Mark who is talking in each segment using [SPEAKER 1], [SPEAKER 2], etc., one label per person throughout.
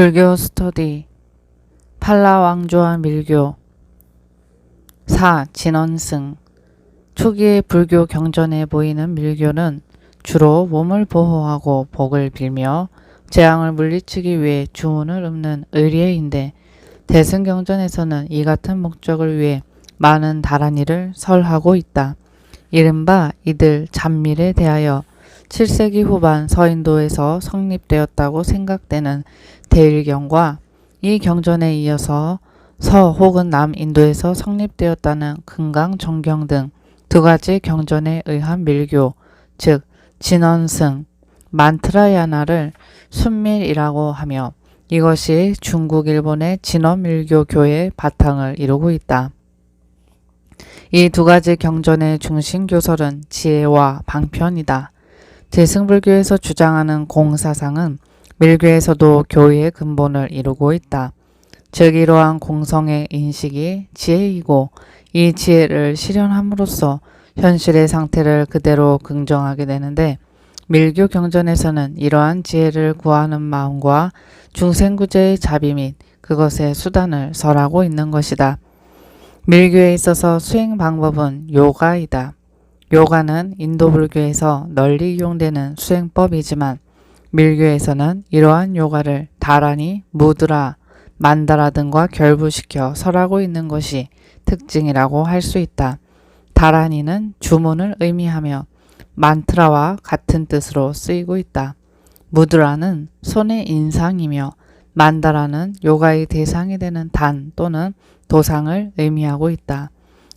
[SPEAKER 1] 불교 스터디 팔라왕조와 밀교 4. 진원승 초기의 불교 경전에 보이는 밀교는 주로 몸을 보호하고 복을 빌며 재앙을 물리치기 위해 주문을 읊는 의례인데 대승경전에서는 이 같은 목적을 위해 많은 다란이를 설하고 있다. 이른바 이들 잔밀에 대하여 7세기 후반 서인도에서 성립되었다고 생각되는 대일경과 이 경전에 이어서 서 혹은 남인도에서 성립되었다는 금강 정경 등 두 가지 경전에 의한 밀교, 즉 진원승, 만트라야나를 순밀이라고 하며 이것이 중국 일본의 진원밀교교의 바탕을 이루고 있다. 이 두 가지 경전의 중심 교설은 지혜와 방편이다. 대승불교에서 주장하는 공사상은 밀교에서도 교의의 근본을 이루고 있다. 즉 이러한 공성의 인식이 지혜이고 이 지혜를 실현함으로써 현실의 상태를 그대로 긍정하게 되는데 밀교 경전에서는 이러한 지혜를 구하는 마음과 중생구제의 자비 및 그것의 수단을 설하고 있는 것이다. 밀교에 있어서 수행 방법은 요가이다. 요가는 인도 불교에서 널리 이용되는 수행법이지만 밀교에서는 이러한 요가를 다란히 무드라, 만다라 등과 결부시켜 설하고 있는 것이 특징이라고 할 수 있다. 다란이는 주문을 의미하며 만트라와 같은 뜻으로 쓰이고 있다. 무드라는 손의 인상이며 만다라는 요가의 대상이 되는 단 또는 도상을 의미하고 있다.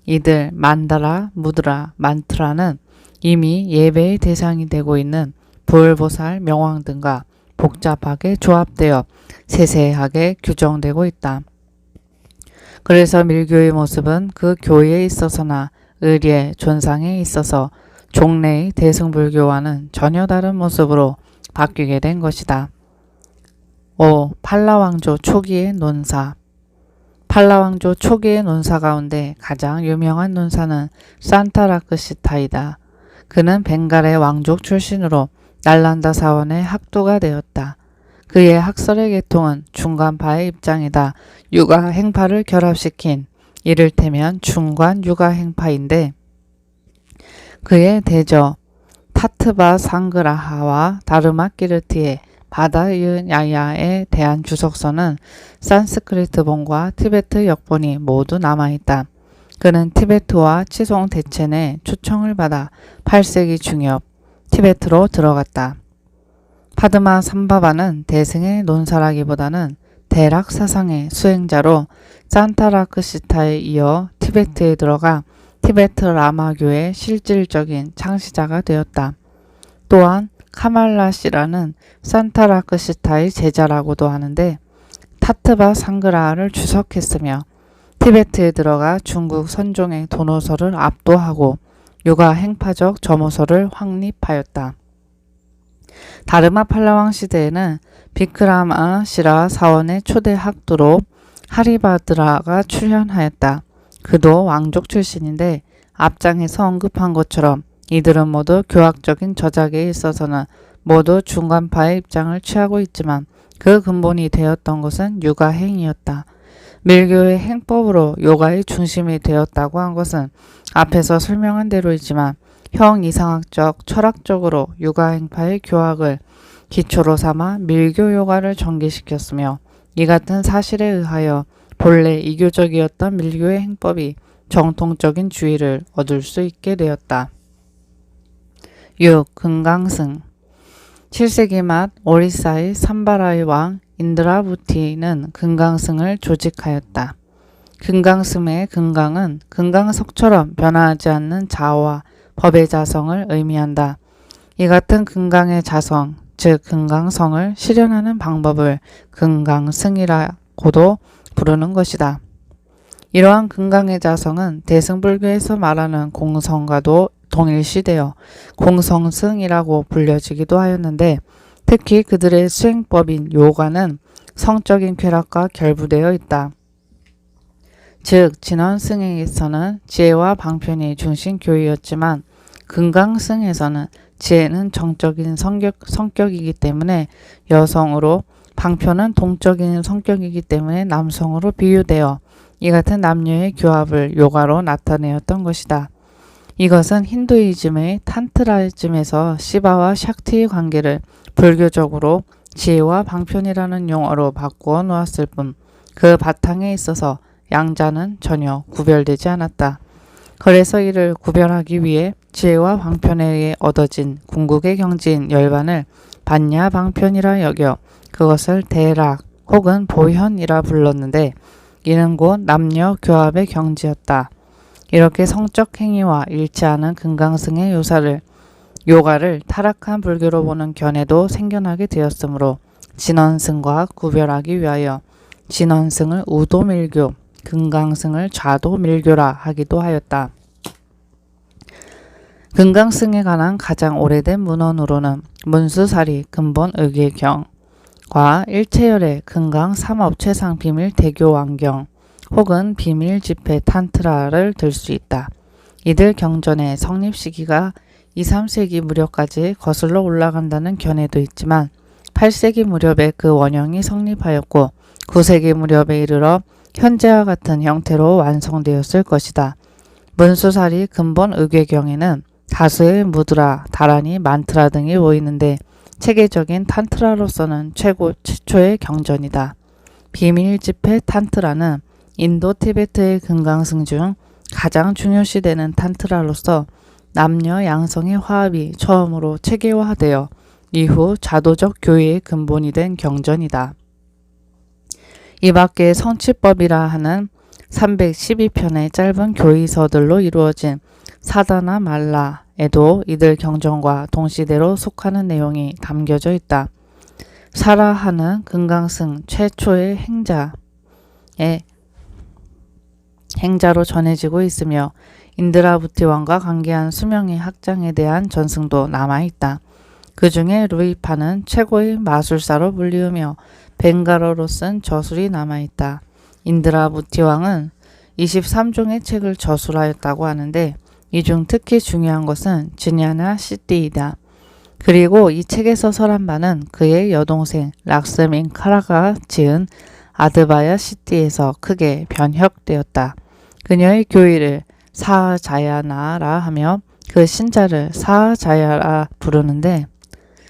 [SPEAKER 1] 이들 만다라, 무드라, 만트라는 이미 예배의 대상이 되고 있는 불보살 명왕 등과 복잡하게 조합되어 세세하게 규정되고 있다. 그래서 밀교의 모습은 그 교회에 있어서나 의례, 존상에 있어서 종래의 대승불교와는 전혀 다른 모습으로 바뀌게 된 것이다. 5. 팔라왕조 초기의 논사 팔라왕조 초기의 논사 가운데 가장 유명한 논사는 산타라크시타이다. 그는 벵갈의 왕족 출신으로 날란다 사원의 학도가 되었다. 그의 학설의 계통은 중간파의 입장이다. 육아 행파를 결합시킨 이를테면 중간 육아 행파인데 그의 대저 타트바 상그라하와 다르마키르티의 바다유야야에 대한 주석서는 산스크리트본과 티베트 역본이 모두 남아있다. 그는 티베트와 치송 대첸의 초청을 받아 8세기 중엽 티베트로 들어갔다. 파드마 삼바바는 대승의 논사라기보다는 대락 사상의 수행자로 산타라크시타에 이어 티베트에 들어가 티베트 라마교의 실질적인 창시자가 되었다. 또한 카말라시라는 산타라크시타의 제자라고도 하는데 타트바 상그라를 주석했으며 티베트에 들어가 중국 선종의 도노서를 압도하고 요가 행파적 점호서를 확립하였다. 다르마 팔라왕 시대에는 비크라마 시라 사원의 초대 학도로 하리바드라가 출현하였다. 그도 왕족 출신인데 앞장에서 언급한 것처럼 이들은 모두 교학적인 저작에 있어서는 모두 중간파의 입장을 취하고 있지만 그 근본이 되었던 것은 육아행이었다. 밀교의 행법으로 요가의 중심이 되었다고 한 것은 앞에서 설명한 대로이지만 형이상학적, 철학적으로 육아행파의 교학을 기초로 삼아 밀교 요가를 전개시켰으며 이 같은 사실에 의하여 본래 이교적이었던 밀교의 행법이 정통적인 주의를 얻을 수 있게 되었다. 6. 금강승 7세기 말 오리사의 삼바라의 왕 인드라부티는 금강승을 조직하였다. 금강승의 금강은 금강석처럼 변화하지 않는 자와 법의 자성을 의미한다. 이 같은 금강의 자성, 즉 금강성을 실현하는 방법을 금강승이라고도 부르는 것이다. 이러한 금강의 자성은 대승불교에서 말하는 공성과도 동일시되어 공성승이라고 불려지기도 하였는데 특히 그들의 수행법인 요가는 성적인 쾌락과 결부되어 있다. 즉 진원 승에서는 지혜와 방편이 중심 교의였지만 금강 승에서는 지혜는 정적인 성격, 성격이기 때문에 여성으로 방편은 동적인 성격이기 때문에 남성으로 비유되어 이 같은 남녀의 교합을 요가로 나타내었던 것이다. 이것은 힌두이즘의 탄트라즘에서 시바와 샥티의 관계를 불교적으로 지혜와 방편이라는 용어로 바꾸어 놓았을 뿐 그 바탕에 있어서 양자는 전혀 구별되지 않았다. 그래서 이를 구별하기 위해 지혜와 방편에 의해 얻어진 궁극의 경지인 열반을 반야 방편이라 여겨 그것을 대락 혹은 보현이라 불렀는데 이는 곧 남녀 교합의 경지였다. 이렇게 성적 행위와 일치하는 금강승의 요사를 요가를 타락한 불교로 보는 견해도 생겨나게 되었으므로 진원승과 구별하기 위하여 진원승을 우도밀교, 금강승을 좌도밀교라 하기도 하였다. 금강승에 관한 가장 오래된 문헌으로는 문수사리 근본 의계경과 일체열의 금강 삼업 최상 비밀 대교 왕경 혹은 비밀 집회 탄트라를 들 수 있다. 이들 경전의 성립 시기가 2, 3세기 무렵까지 거슬러 올라간다는 견해도 있지만 8세기 무렵에 그 원형이 성립하였고 9세기 무렵에 이르러 현재와 같은 형태로 완성되었을 것이다. 문수사리 근본 의궤경에는 다수의 무드라, 다란이, 만트라 등이 보이는데 체계적인 탄트라로서는 최고 최초의 경전이다. 비밀 집회 탄트라는 인도 티베트의 금강승 중 가장 중요시되는 탄트라로서 남녀 양성의 화합이 처음으로 체계화되어 이후 자도적 교의의 근본이 된 경전이다. 이 밖에 성취법이라 하는 312편의 짧은 교의서들로 이루어진 사다나 말라에도 이들 경전과 동시대로 속하는 내용이 담겨져 있다. 사라하는 금강승 최초의 행자의 행자로 전해지고 있으며 인드라부티 왕과 관계한 수명의 학장에 대한 전승도 남아있다. 그 중에 루이파는 최고의 마술사로 불리우며 벵가로로 쓴 저술이 남아있다. 인드라부티 왕은 23종의 책을 저술하였다고 하는데 이 중 특히 중요한 것은 지냐나 시띠이다. 그리고 이 책에서 설한 바는 그의 여동생 락스민 카라가 지은 아드바야 시띠에서 크게 변혁되었다. 그녀의 교의를 사자야나라 하며 그 신자를 사자야라 부르는데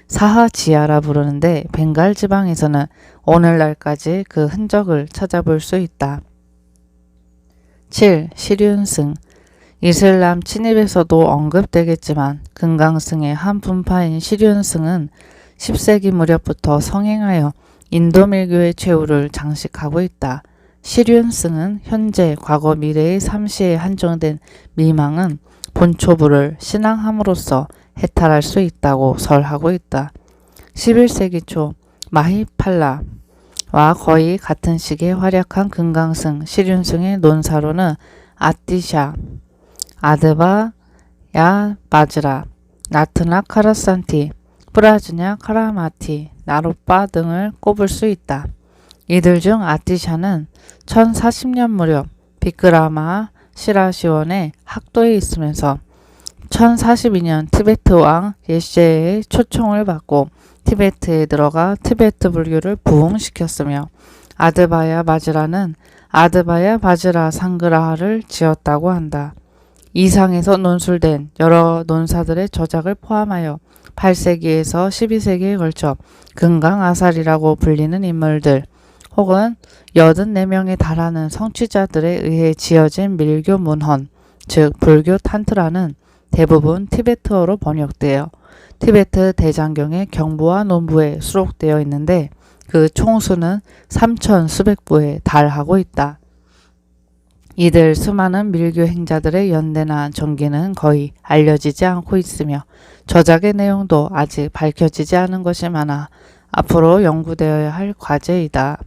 [SPEAKER 1] 사하지야라 부르는데 벵갈 지방에서는 오늘날까지 그 흔적을 찾아볼 수 있다. 7. 시륜승 이슬람 침입에서도 언급되겠지만 금강승의 한 분파인 시륜승은 10세기 무렵부터 성행하여 인도밀교의 최후를 장식하고 있다. 시륜승은 현재, 과거, 미래의 삼시에 한정된 미망은 본초부를 신앙함으로써 해탈할 수 있다고 설하고 있다. 11세기 초 마히팔라 와 거의 같은 시기에 활약한 금강승, 시륜승의 논사로는 아티샤, 아드바, 야 바즈라, 나트나 카라산티, 프라즈냐 카라마티, 나로빠 등을 꼽을 수 있다. 이들 중 아티샤는 1040년 무렵 비크라마 시라시원의 학도에 있으면서 1042년 티베트 왕 예셰의 초청을 받고 티베트에 들어가 티베트 불교를 부흥시켰으며 아드바야 바즈라는 아드바야 바즈라 상그라하를 지었다고 한다. 이상에서 논술된 여러 논사들의 저작을 포함하여 8세기에서 12세기에 걸쳐 금강 아살이라고 불리는 인물들 혹은 84명에 달하는 성취자들에 의해 지어진 밀교 문헌, 즉 불교 탄트라는 대부분 티베트어로 번역되어 티베트 대장경의 경부와 논부에 수록되어 있는데 그 총수는 3천 수백 부에 달하고 있다. 이들 수많은 밀교 행자들의 연대나 전기는 거의 알려지지 않고 있으며 저작의 내용도 아직 밝혀지지 않은 것이 많아 앞으로 연구되어야 할 과제이다.